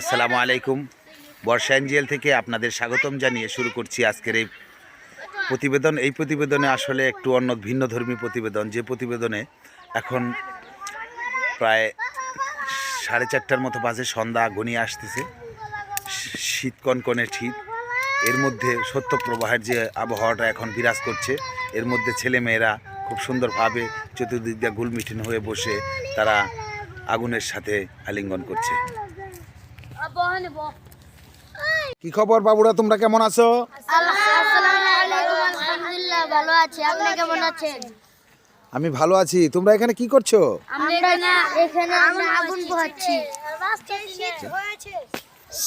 আসসালামু আলাইকুম। বর্ষা এনজিএল থেকে আপনাদের স্বাগতম জানিয়ে শুরু করছি আজকের এই প্রতিবেদন। এই প্রতিবেদনে আসলে একটু অন্য ভিন্ন ধর্মী প্রতিবেদন। যে প্রতিবেদনে এখন প্রায় সাড়ে চারটার মতো বাজে সন্ধ্যা ঘনিয়ে আসতেছে। শীত কনকনে শীত। এর মধ্যে সত্য প্রবাহের যে আবহাওয়াটা এখন বিরাজ করছে, এর মধ্যে ছেলে মেয়েরা খুব সুন্দরভাবে চতুর্দিক দিয়ে গুলমিঠিন হয়ে বসে তারা আগুনের সাথে আলিঙ্গন করছে। কি খবর বাবুরা তোমরা কেমন আছো? ভালো আছি। আপনি কেমন আছেন? আমি ভালো আছি। তোমরা এখানে কি করছ? আমরা এখানে এখানে আমরা আগুন পোহাচ্ছি।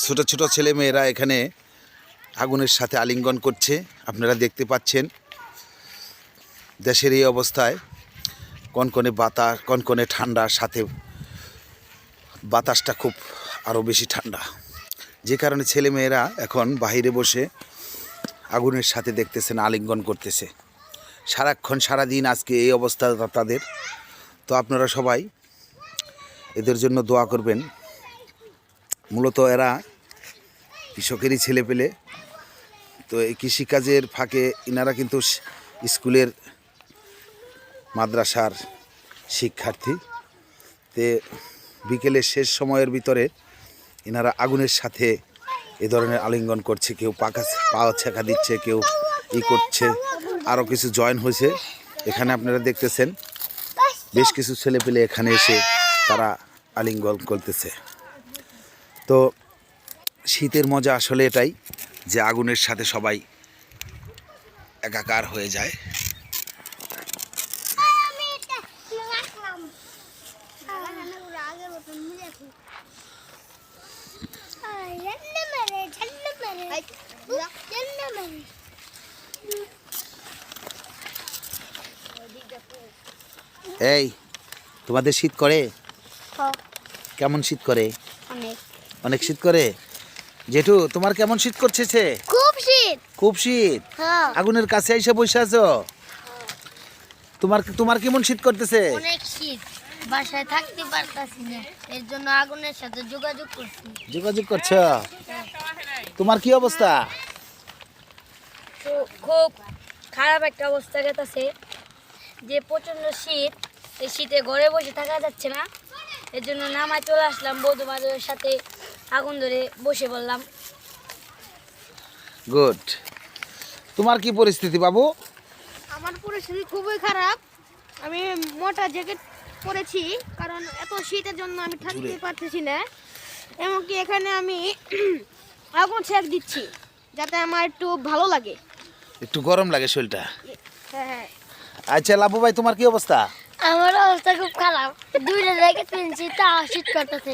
ছোট ছোট ছেলে মেয়েরা এখানে আগুনের সাথে আলিঙ্গন করছে। আপনারা দেখতে পাচ্ছেন দেশের এই অবস্থায়। কনকনে বাতাস কনকনে ঠান্ডার সাথে বাতাসটা খুব আরও বেশি ঠান্ডা। যে কারণে ছেলে মেয়েরা এখন বাইরে বসে আগুনের সাথে দেখতেছেন আলিঙ্গন করতেছে। সারাক্ষণ, সারাদিন আজকে এই অবস্থা তাদের। তো আপনারা সবাই এদের জন্য দোয়া করবেন। মূলত এরা কৃষকেরই ছেলে পেলে। তো এই কৃষিকাজের ফাঁকে ইনারা কিন্তু স্কুলের মাদ্রাসার শিক্ষার্থী। তে বিকেলের শেষ সময়ের ভিতরে ইনারা আগুনের সাথে এ ধরনের আলিঙ্গন করছে, কেউ পাকা পা ছেঁকা দিচ্ছে, কেউ ই করছে আরও কিছু জয়েন হয়েছে। এখানে আপনারা দেখতেছেন, বেশ কিছু ছেলে পেলে এখানে এসে তারা আলিঙ্গন করতেছে। তো শীতের মজা আসলে এটাই যে আগুনের সাথে সবাই একাকার হয়ে যায়। এই তোমাদের শীত করে? কেমন শীত করে? অনেক। শীত করে? জেঠু তোমার কেমন শীত করছে খুব শীত। খুব শীত? আগুনের কাছে এসে বসে আছো? তোমার তোমার কেমন শীত করতেছে? অনেক শীত। বাসায় থাকতে পারতাছি না। এর জন্য আগুনের সাথে যোগাযোগ করছি। যোগাযোগ করছ? তোমার কি অবস্থা? তো খুব খারাপ একটা অবস্থা গেছে যে প্রচণ্ড শীত এই শীতে ঘরে বসে থাকা যাচ্ছে না। এর জন্য নামায় চলে আসলাম বৌদ্ধ বাজারের সাথে আগুন ধরে বসে বললাম গুড তোমার কি পরিস্থিতি বাবু? আমার পরিস্থিতি খুবই খারাপ। আমি মোটা জ্যাকেট পরেছি কারণ এত শীতের জন্য আমি থাকতে পারতেছি না। এমনকি এখানে আমি আগুন ছেঁক দিচ্ছি যাতে আমার একটু ভালো লাগে। একটু গরম লাগে শরীরটা? হ্যাঁ হ্যাঁ। আচ্ছা লাবু ভাই তোমার কি অবস্থা? আমার অবস্থা খুব খারাপ। দুইটা জ্যাকেট কিনছি তাও শীত করতেছে।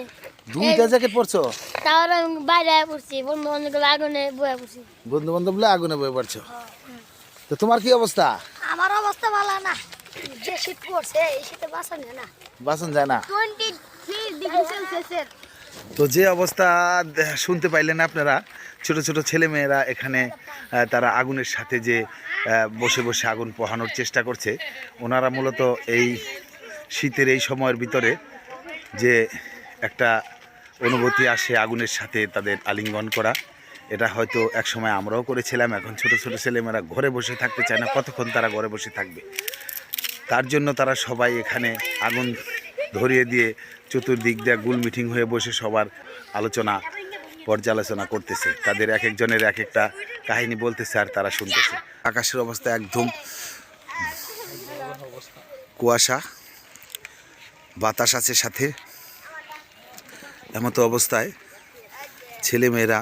দুইটা জ্যাকেট পরছো? তাও আমি বাইরে আয়া পড়ছি বন্ধু বান্ধব আগুনে বয়ে পড়ছি। বন্ধু বান্ধব বলে আগুনে বয়ে পড়ছো? তো তোমার কি অবস্থা? আমার অবস্থা ভালো না। যে শীত পড়ছে এই শীতে বাঁচা নেই না। বাসন যায় না। টোয়েন্টি থ্রি ডিগ্রি সেলসিয়াসের তো যে অবস্থা শুনতে পাইলেন আপনারা, ছোট ছোট ছেলে মেয়েরা এখানে তারা আগুনের সাথে যে বসে বসে আগুন পোহানোর চেষ্টা করছে, ওনারা মূলত এই শীতের এই সময়ের ভিতরে যে একটা অনুভূতি আসে আগুনের সাথে তাদের আলিঙ্গন করা, এটা হয়তো এক সময় আমরাও করেছিলাম, এখন ছোট ছোট ছেলেমেয়েরা ঘরে বসে থাকতে চায় না, কতক্ষণ তারা ঘরে বসে থাকবে? তার জন্য তারা সবাই এখানে আগুন ধরিয়ে দিয়ে চতুর্দিক দিয়ে গুল মিটিং হয়ে বসে সবার আলোচনা, পর্যালোচনা করতেছে। তাদের এক একজনের এক একটা কাহিনী বলতেছে আর তারা শুনতেছে। আকাশের অবস্থা একদম কুয়াশা, বাতাস আছে সাথে। এমতো অবস্থায় ছেলে মেয়েরা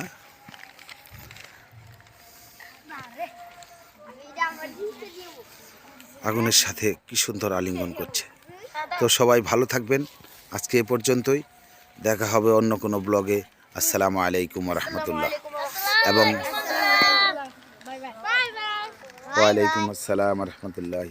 আগুনের সাথে কি সুন্দর আলিঙ্গন করছে। তো সবাই ভালো থাকবেন। আজকে এ পর্যন্তই। দেখা হবে অন্য কোনো ব্লগে। আসসালামু আলাইকুম রহমতুল্লাহ এবং ওয়ালাইকুম আসসালাম রহমতুল্লাহ